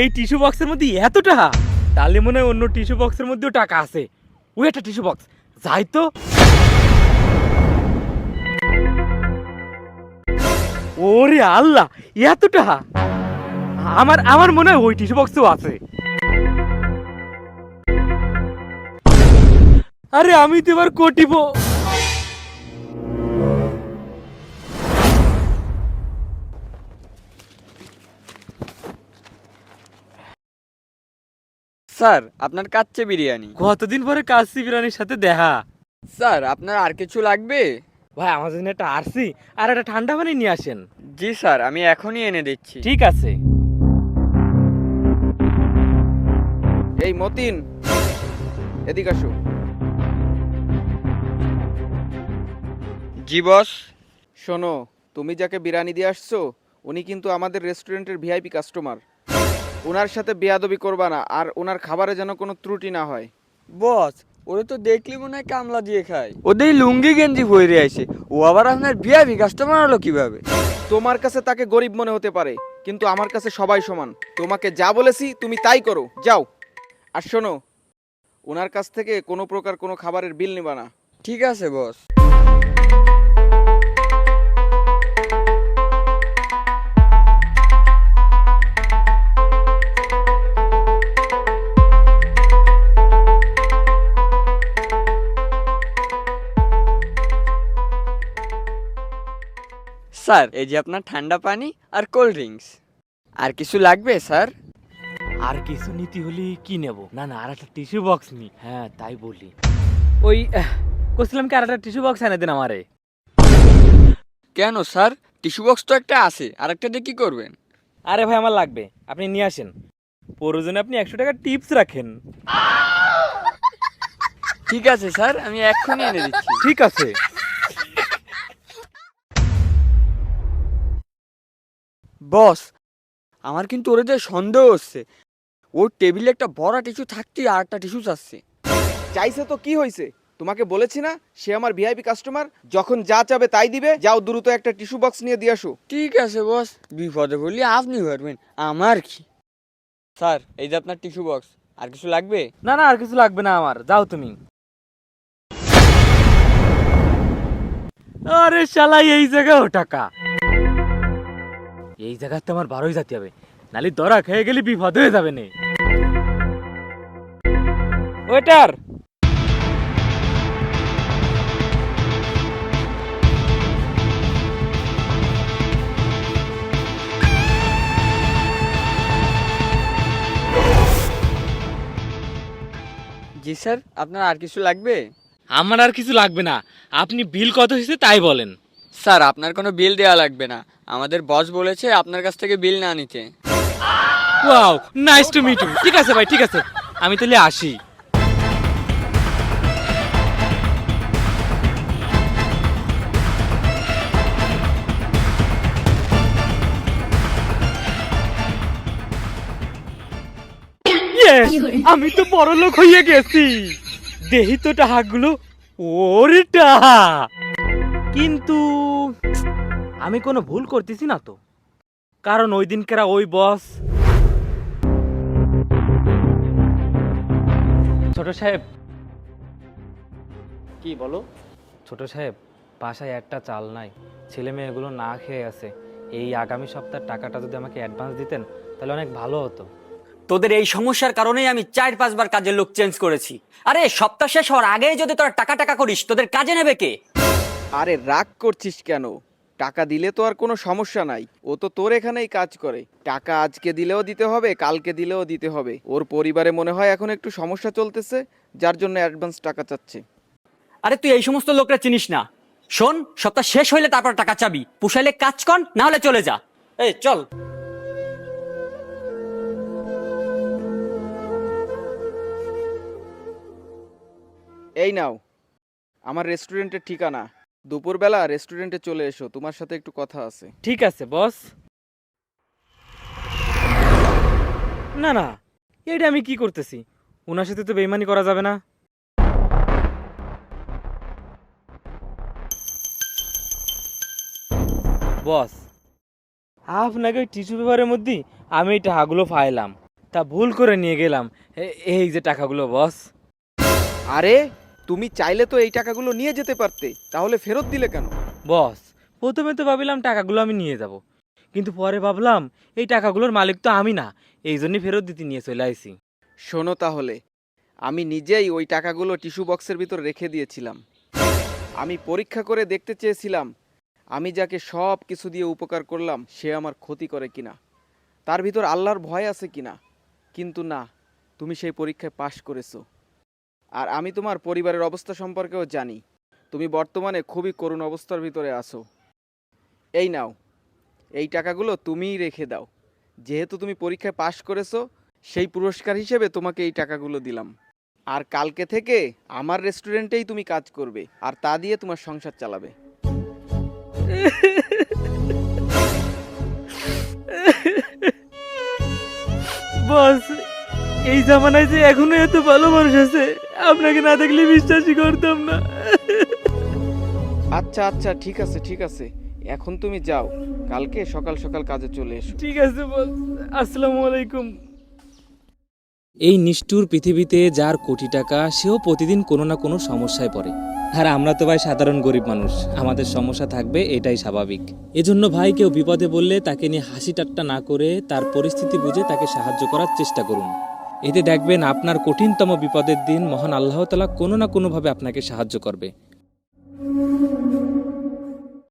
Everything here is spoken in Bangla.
এই টিস্যু বক্সের মধ্যে এত টাকা তাহলে মনে হয় অন্য টিস্যু বক্সের মধ্যেও টাকা আছে। ওই একটা টিস্যু বক্স। যাই তো। ওরে আল্লাহ এত টাকা আমার আমার মনে হয় ওই টিস্যু বক্সও আছে। আরে আমি তো এবার কটিব স্যার আপনার কাচ্চে বিরিয়ানি। কতদিন পরে কাশি বিরিয়ানির সাথে দেখা? স্যার আপনার আর কিছু লাগবে? ভাই আমার জন্য একটা আরসি আর একটা ঠান্ডা পানি নিয়ে আসেন। জি স্যার আমি এখনই এনে দিচ্ছি। ঠিক আছে। এই মতিন এদিক আসো। জি বস। শোনো তুমি যাকে বিরিয়ানি দিয়ে আসছো উনি কিন্তু আমাদের রেস্টুরেন্টের ভিআইপি কাস্টমার ওনার সাথে বেয়াদবি করবা না আর ওনার খাবারে যেন কোনো ত্রুটি না হয়। বস ওরে তো দেখলি মনে হয় কামলা দিয়ে খায়। ওদের লুঙ্গি গেঞ্জি পরে আছে ও আবার আপনার ভিআইপি কাস্টমার হলো কীভাবে? তোমার কাছে তাকে গরিব মনে হতে পারে কিন্তু আমার কাছে সবাই সমান। তোমাকে যা বলেছি তুমি তাই করো যাও। আর শোনো ওনার কাছ থেকে কোনো প্রকার কোনো খাবারের বিল নেবা না। ঠিক আছে বস। স্যার এই যে আপনার ঠান্ডা পানি আর কোল্ড ড্রিঙ্কস। আর কিছু লাগবে স্যার? আর কিছু নীতি হলে কি নেব? না না আর একটা টিস্যু বক্স নি। হ্যাঁ তাই বলি। ওই আহ, কইছিলাম কি আর একটা টিস্যু বক্স এনে দেন আমারে? কেন স্যার? টিস্যু বক্স তো একটা আছে আর একটা দিয়ে কি করবেন? আরে ভাই আমার লাগবে। আপনি নিয়ে আসেন। প্রয়োজনে আপনি একশো টাকা টিপস রাখেন। ঠিক আছে স্যার আমি এক্ষুনি এনে দিচ্ছি। ঠিক আছে। বস আমার কিন্তু ওরে যে সন্দেহ হচ্ছে। ওর টেবিলে একটা বড় টিস্যু থাকতেই আর একটা টিস্যু চাচ্ছে। চাইছে তো কি হয়েছে? তোমাকে বলেছি না সে আমার ভিআইপি কাস্টমার যখন যা চাবে তাই দিবে। যাও দ্রুত একটা টিস্যু বক্স নিয়ে দিয়ে আসো। ঠিক আছে বস বিপদে পড়লে আপনি পারবেন আমার কি? স্যার এই যে আপনার টিস্যু বক্স আর কিছু লাগবে? না না আর কিছু লাগবে না আমার যাও তুমি। আরে শালাই এই জায়গাও টাকা। এই জায়গাতে আমার বারোই যেতে হবে। নালি দরা খেয়ে গেলে বিপদ হয়ে যাবে নে। ওয়েটার! জি স্যার আপনার আর কিছু লাগবে? আমার আর কিছু লাগবে না। আপনি বিল কত হয়েছে তাই বলেন। স্যার আপনার কোনো বিল দেওয়া লাগবে না। আমাদের বস বলেছে আপনার কাছ থেকে বিল না নিতে। Wow nice to meet you. ঠিক আছে ভাই ঠিক আছে। আমি তাহলে আসি। Yes, আমি তো বড় লোক হয়ে গেছি। দেহি তো টাহাগুলো ওরে টাহা কিন্তু আমি কোনো ভুল করতেছি না তো। কারণ ওই দিনকেরা ওই বস ছোট সাহেব। কি বলো? ছোট সাহেব বাসায় একটা চাল নাই। ছেলে মেয়েগুলো না খেয়ে আছে। এই আগামী সপ্তাহের টাকাটা যদি আমাকে অ্যাডভান্স দিতেন তাহলে অনেক ভালো হতো। তোদের এই সমস্যার কারণেই আমি চার পাঁচবার কাজের লোক চেঞ্জ করেছি। আরে সপ্তাহ শেষ হওয়ার আগেই যদি তোরা টাকা টাকা করিস তোদের কাজে নেবে কে? আরে রাগ করছিস কেন? টাকা দিলে তো আর কোনো সমস্যা নাই। ও তো তোর এখানেই কাজ করে। টাকা আজকে দিলেও দিতে হবে কালকে দিলেও দিতে হবে। ওর পরিবারে মনে হয় এখন একটু সমস্যা চলতেছে যার জন্য অ্যাডভান্স টাকা চাচ্ছে। আরে তুই এই সমস্ত লোকরা চিনিস না। শোন সপ্তাহ শেষ হইলে তারপর টাকা চাবি। পুষাইলে কাজ কর না হলে চলে যা। এই চল। এই নাও। আমার রেস্টুরেন্টের ঠিকানা। দুপুরবেলা রেস্টুরেন্টে চলে এসো তোমার সাথে একটু কথা আছে। ঠিক আছে বস না না এটা আমি কি করতেছি? ওনার সাথে তো বেইমানি করা যাবে না। বস আপনাকে ওই টিস্যু পেপারের মধ্যেই আমি এই টাকাগুলো পাইলাম তা ভুল করে নিয়ে গেলাম। এই যে টাকাগুলো বস আরে তুমি চাইলে তো এই টাকাগুলো নিয়ে যেতে পারতে তাহলে ফেরত দিলে কেন? বস প্রথমে তো ভাবিলাম টাকাগুলো আমি নিয়ে যাব কিন্তু পরে ভাবলাম এই টাকাগুলোর মালিক তো আমি না এই জন্যই ফেরত দিতে নিয়ে চলে আইছি। শোনো তাহলে আমি নিজেই ওই টাকাগুলো টিস্যু বক্সের ভিতর রেখে দিয়েছিলাম। আমি পরীক্ষা করে দেখতে চেয়েছিলাম আমি যাকে সব কিছু দিয়ে উপকার করলাম সে আমার ক্ষতি করে কিনা। তার ভিতর আল্লাহর ভয় আছে কিনা? কিন্তু না তুমি সেই পরীক্ষায় পাশ করেছ। আর আমি তোমার পরিবারের অবস্থা সম্পর্কেও জানি। তুমি বর্তমানে খুবই করুণ অবস্থার ভিতরে আছো। এই নাও, এই টাকাগুলো তুমিই রেখে দাও। যেহেতু তুমি পরীক্ষায় পাশ করেছ, সেই পুরস্কার হিসেবে তোমাকে এই টাকাগুলো দিলাম। আর কালকে থেকে আমার রেস্টুরেন্টেই তুমি কাজ করবে, আর তা দিয়ে তোমার সংসার চালাবে। বস এই জামানায় যে এখনও এত ভালো মানুষ আছে আপনাকে না দেখলে বিশ্বাসই করতাম না। আচ্ছা আচ্ছা ঠিক আছে ঠিক আছে। এখন তুমি যাও কালকে সকাল সকাল কাজে চলে এসো। ঠিক আছে বস আসসালামু আলাইকুম। এই নিষ্ঠুর পৃথিবীতে যার কোটি টাকা সেও প্রতিদিন কোনো না কোনো সমস্যায় পড়ে। আর আমরা তো ভাই সাধারণ গরিব মানুষ আমাদের সমস্যা থাকবে এটাই স্বাভাবিক। এজন্য ভাই কেউ বিপদে বললে তাকে নিয়ে হাসি ঠাট্টা না করে তার পরিস্থিতি বুঝে তাকে সাহায্য করার চেষ্টা করুন। এতে দেখবেন আপনার কঠিনতম বিপদের দিন মহান আল্লাহ তালা কোনো না কোনোভাবে আপনাকে সাহায্য করবে।